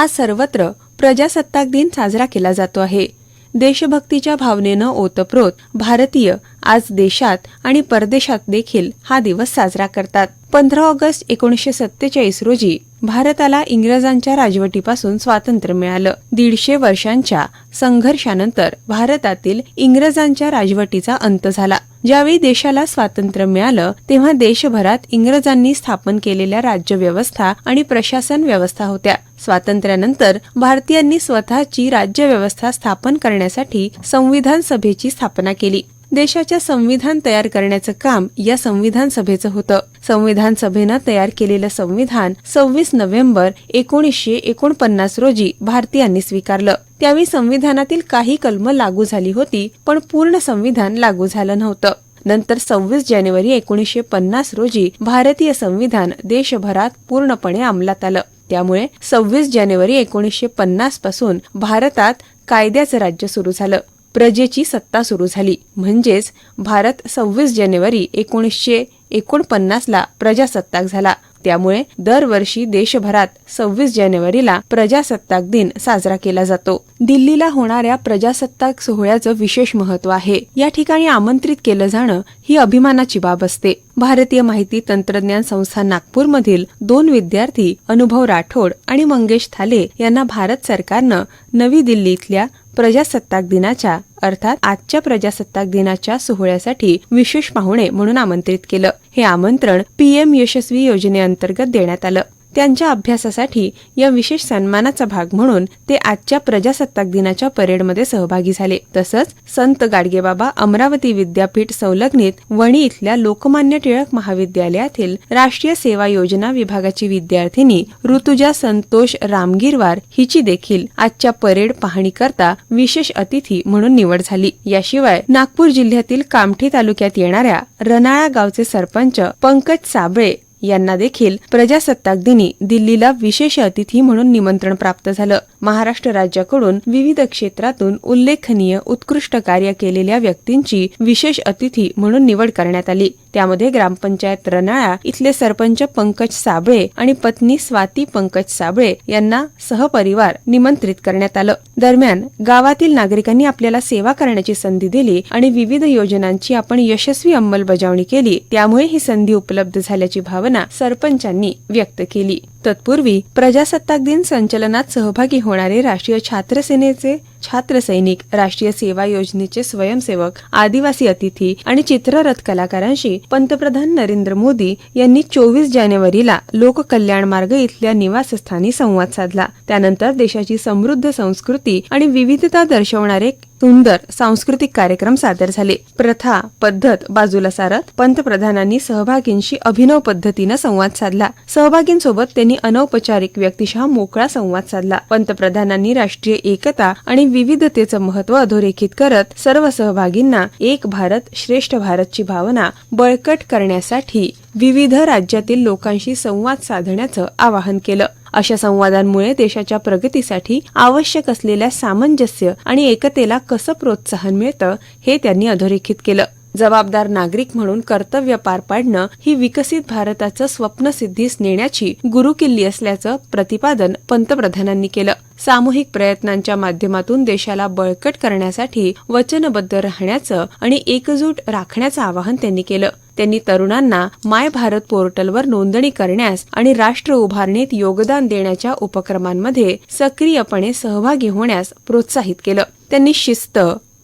आज सर्वत्र प्रजासत्ताक दिन साजरा केला जातो आहे. देशभक्तीच्या भावनेनं ओतप्रोत भारतीय आज देशात आणि परदेशात देखील हा दिवस साजरा करतात. पंधरा ऑगस्ट एकोणीसशे सत्तेचाळीस रोजी भारताला इंग्रजांच्या राजवटीपासून स्वातंत्र्य मिळालं. दीडशे वर्षांच्या संघर्षानंतर भारतातील इंग्रजांच्या राजवटीचा अंत झाला. ज्यावेळी देशाला स्वातंत्र्य मिळालं तेव्हा देशभरात इंग्रजांनी स्थापन केलेल्या राज्यव्यवस्था आणि प्रशासन व्यवस्था होत्या. स्वातंत्र्यानंतर भारतीयांनी स्वतःची राज्यव्यवस्था स्थापन करण्यासाठी संविधान सभेची स्थापना केली. देशाच्या संविधान तयार करण्याचं काम या संविधान सभेचं होतं. संविधान सभेनं तयार केलेलं संविधान सव्वीस नोव्हेंबर एकोणीसशे एकोणपन्नास रोजी भारतीयांनी स्वीकारलं. त्यावेळी संविधानातील काही कलम लागू झाली होती पण पूर्ण संविधान लागू झालं नव्हतं. नंतर सव्वीस जानेवारी एकोणीसशे पन्नास रोजी भारतीय संविधान देशभरात पूर्णपणे अंमलात आलं. त्यामुळे सव्वीस जानेवारी एकोणीसशे पन्नासपासून भारतात कायद्याचं राज्य सुरू झालं. प्रजेची सत्ता सुरू झाली. म्हणजेच भारत सव्वीस जानेवारी एकोणीसशे एकोणपन्नासला प्रजासत्ताक झाला. त्यामुळे दरवर्षी देशभरात सव्वीस जानेवारीला प्रजासत्ताक दिन साजरा केला जातो. दिल्लीला होणाऱ्या प्रजासत्ताक सोहळ्याचं विशेष महत्त्व आहे. या ठिकाणी आमंत्रित केलं जाणं ही अभिमानाची बाब असते. भारतीय माहिती तंत्रज्ञान संस्था नागपूरमधील दोन विद्यार्थी अनुभव राठोड आणि मंगेश थाले यांना भारत सरकारनं नवी दिल्ली इथल्या प्रजासत्ताक दिनाच्या अर्थात आजच्या प्रजासत्ताक दिनाच्या सोहळ्यासाठी विशेष पाहुणे म्हणून आमंत्रित केलं. हे आमंत्रण पीएम यशस्वी योजनेअंतर्गत देण्यात आलं. त्यांच्या अभ्यासासाठी या विशेष सन्मानाचा भाग म्हणून ते आजच्या प्रजासत्ताक दिनाच्या परेडमध्ये सहभागी झाले. तसंच संत गाडगेबाबा अमरावती विद्यापीठ संलग्नित वणी इथल्या लोकमान्य टिळक महाविद्यालयातील राष्ट्रीय सेवा योजना विभागाची विद्यार्थिनी ऋतुजा संतोष रामगिरवार हिची देखील आजच्या परेड पाहणी करता विशेष अतिथी म्हणून निवड झाली. याशिवाय नागपूर जिल्ह्यातील कामठी तालुक्यात येणाऱ्या रनाळा गावचे सरपंच पंकज साबळे यांना देखील प्रजासत्ताक दिनी दिल्लीला विशेष अतिथी म्हणून निमंत्रण प्राप्त झालं. महाराष्ट्र राज्याकडून विविध क्षेत्रातून उल्लेखनीय उत्कृष्ट कार्य केलेल्या व्यक्तींची विशेष अतिथी म्हणून निवड करण्यात आली. त्यामध्ये ग्रामपंचायत रनाळा इथले सरपंच पंकज साबळे आणि पत्नी स्वाती पंकज साबळे यांना सहपरिवार निमंत्रित करण्यात आलं. दरम्यान गावातील नागरिकांनी आपल्याला सेवा करण्याची संधी दिली आणि विविध योजनांची आपण यशस्वी अंमलबजावणी केली. त्यामुळे ही संधी उपलब्ध झाल्याची भावना भावना सरपंचांनी व्यक्त केली. तत्पूर्वी प्रजासत्ताक दिन संचलनात सहभागी होणारे राष्ट्रीय छात्र सेनेचे छात्र सैनिक राष्ट्रीय सेवा योजनेचे स्वयंसेवक आदिवासी अतिथी आणि चित्ररथ कलाकारांशी पंतप्रधान नरेंद्र मोदी यांनी चोवीस जानेवारीला लोककल्याण मार्ग इथल्या निवासस्थानी संवाद साधला. त्यानंतर देशाची समृद्ध संस्कृती आणि विविधता दर्शवणारे सुंदर सांस्कृतिक कार्यक्रम सादर झाले. प्रथा पद्धत बाजूला सारत पंतप्रधानांनी सहभागींशी अभिनव पद्धतीनं संवाद साधला. सहभागींसोबत त्यांनी अनौपचारिक व्यक्तिशः मोकळा संवाद साधला. पंतप्रधानांनी राष्ट्रीय एकता आणि विविधतेचं महत्त्व अधोरेखित करत सर्व सहभागींना एक भारत श्रेष्ठ भारतची भावना बळकट करण्यासाठी विविध राज्यातील लोकांशी संवाद साधण्याचं आवाहन केलं. अशा संवादांमुळे देशाच्या प्रगतीसाठी आवश्यक असलेल्या सामंजस्य आणि एकतेला कसं प्रोत्साहन मिळतं हे त्यांनी अधोरेखित केलं. जबाबदार नागरिक म्हणून कर्तव्य पार पाडणं ही विकसित भारताचं स्वप्न सिद्धीस नेण्याची गुरुकिल्ली असल्याचं प्रतिपादन पंतप्रधानांनी केलं. सामूहिक प्रयत्नांच्या माध्यमातून देशाला बळकट करण्यासाठी वचनबद्ध राहण्याचं आणि एकजूट राखण्याचं आवाहन त्यांनी केलं. त्यांनी तरुणांना माय भारत पोर्टलवर नोंदणी करण्यास आणि राष्ट्र उभारणीत योगदान देण्याच्या उपक्रमांमध्ये सक्रियपणे सहभागी होण्यास प्रोत्साहित केलं. त्यांनी शिस्त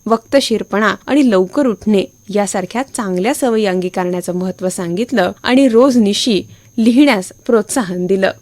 वक्तशीरपणा आणि लवकर उठणे यासारख्या चांगल्या सवयी अंगीकारण्याचं महत्त्व सांगितलं आणि रोज निशी लिहिण्यास प्रोत्साहन दिलं.